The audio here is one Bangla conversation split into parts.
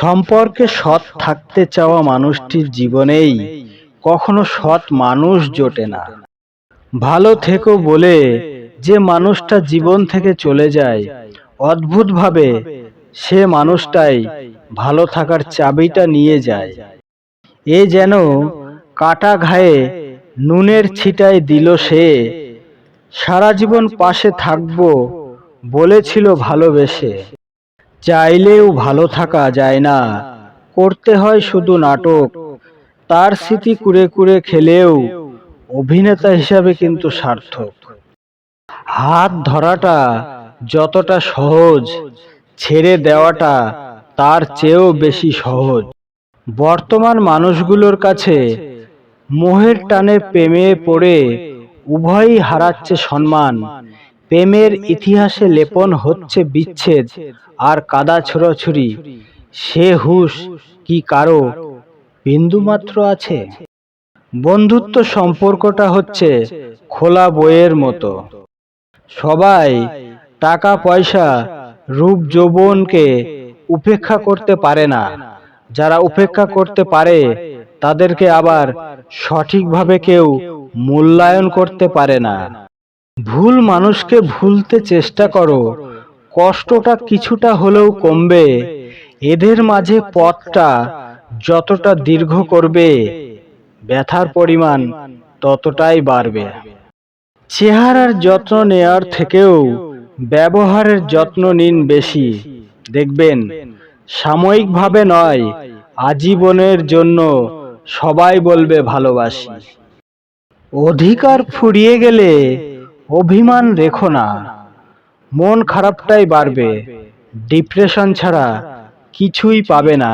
সম্পর্কে সৎ থাকতে চাওয়া মানুষটির জীবনেই কখনো সৎ মানুষ জোটে না। ভালো থেকো বলে যে মানুষটা জীবন থেকে চলে যায়, অদ্ভুতভাবে সে মানুষটাই ভালো থাকার চাবিটা নিয়ে যায়। এ যেন কাটা ঘায়ে নুনের ছিটায় দিল সে, সারা জীবন পাশে থাকব বলেছিল ভালোবেসে। চাইলেও ভালো থাকা যায় না। করতে হয় শুধু নাটক। তার স্মৃতি কুড়ে কুড়ে খেলেও অভিনেতা হিসাবে কিন্তু সার্থক। হাত ধরাটা যতটা সহজ, ছেড়ে দেওয়াটা তার চেয়েও বেশি সহজ। বর্তমান মানুষগুলোর কাছে মোহের টানে প্রেমে পড়ে উভয়ই হারাচ্ছে সম্মান। প্রেমের ইতিহাসে লেপন হচ্ছে বিচ্ছেদ আর কাদা ছোড়াছুরি সে হুশ কি কারও বিন্দুমাত্র আছে? বন্ধুত্ব সম্পর্কটা হচ্ছে খোলা বইয়ের মতো। সবাই টাকা, পয়সা, রূপ, যৌবনকে উপেক্ষা করতে পারে না। যারা উপেক্ষা করতে পারে, তাদেরকে আবার সঠিকভাবে কেউ মূল্যায়ন করতে পারে না। ভুল মানুষকে ভুলতে চেষ্টা করো। কষ্টটা কিছুটা হলেও কমবে। এদের মাঝে পথটা যতটা দীর্ঘ করবে, ব্যথার পরিমাণ ততটাই বাড়বে। চেহারার যত্ন নেওয়ার থেকেও ব্যবহারের যত্ন নিন বেশি। দেখবেন, সাময়িকভাবে নয়, আজীবনের জন্য সবাই বলবে ভালোবাসি। অধিকার ফুরিয়ে গেলে অভিমান রেখো না। মন খারাপটাই বাড়বে। ডিপ্রেশন ছাড়া কিছুই পাবে না।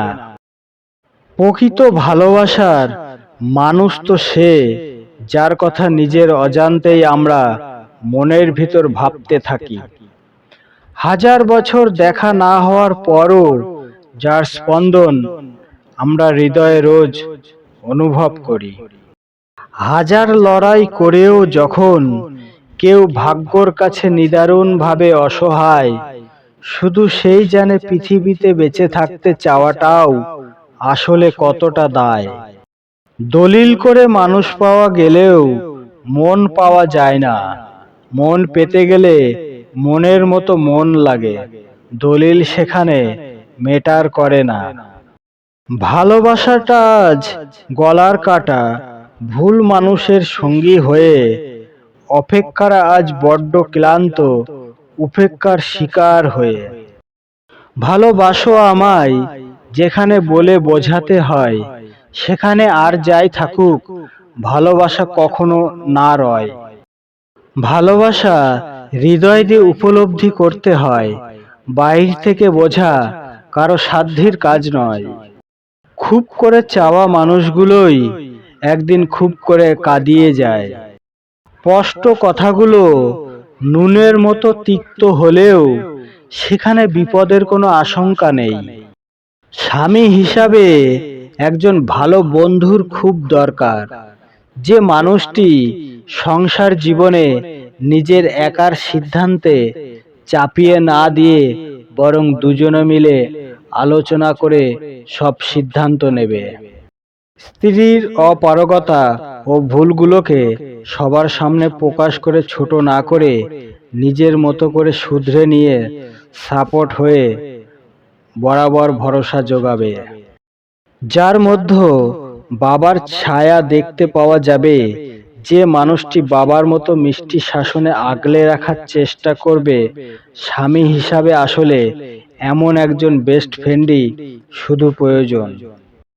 প্রকৃত ভালোবাসার মানুষ তো সে, যার কথা নিজের অজান্তেই আমরা মনের ভিতর ভাবতে থাকি। হাজার বছর দেখা না হওয়ার পরও যার স্পন্দন আমরা হৃদয়ে রোজ অনুভব করি। হাজার লড়াই করেও যখন কেউ ভাগ্যর কাছে নিদারুণভাবে অসহায়। শুধু সেই জানে পৃথিবীতে বেঁচে থাকতে চাওয়াটাও আসলে কতটা দায়। দলিল করে মানুষ পাওয়া গেলেও মন পাওয়া যায় না। মন পেতে গেলে মনের মতো মন লাগে। দলিল সেখানে মেটার করে না। ভালোবাসাটা আজ গলার কাটা। ভুল মানুষের সঙ্গী হয়ে অপেক্ষার আজ বড্ড ক্লান্ত, উপেক্ষার শিকার হয়ে। ভালোবাসো আমায়, যেখানে বলে বোঝাতে হয়, সেখানে আর যাই থাকুক, ভালোবাসা কখনো না রয়। ভালোবাসা হৃদয় দিয়ে উপলব্ধি করতে হয় বাইর থেকে বোঝা কারও সাধ্যের কাজ নয়। খুব করে চাওয়া মানুষগুলোই একদিন খুব করে কাঁদিয়ে যায়। স্পষ্ট কথাগুলো নুনের মতো তিক্ত হলেও সেখানে বিপদের কোনো আশঙ্কা নেই। স্বামী হিসাবে একজন ভালো বন্ধুর খুব দরকার। যে মানুষটি সংসার জীবনে নিজের একার সিদ্ধান্তে চাপিয়ে না দিয়ে বরং দুজনে মিলে আলোচনা করে সব সিদ্ধান্ত নেবে। স্ত্রীর অপারগতা ও ভুলগুলোকে সবার সামনে প্রকাশ করে ছোট না করে নিজের মতো করে শুধরে নিয়ে সাপোর্ট হয়ে বরাবর ভরসা যোগাবে। যার মধ্যে বাবার ছায়া দেখতে পাওয়া যাবে। যে মানুষটি বাবার মতো মিষ্টি শাসনে আগলে রাখার চেষ্টা করবে। স্বামী হিসাবে আসলে এমন একজন বেস্ট ফ্রেন্ডই শুধু প্রয়োজন।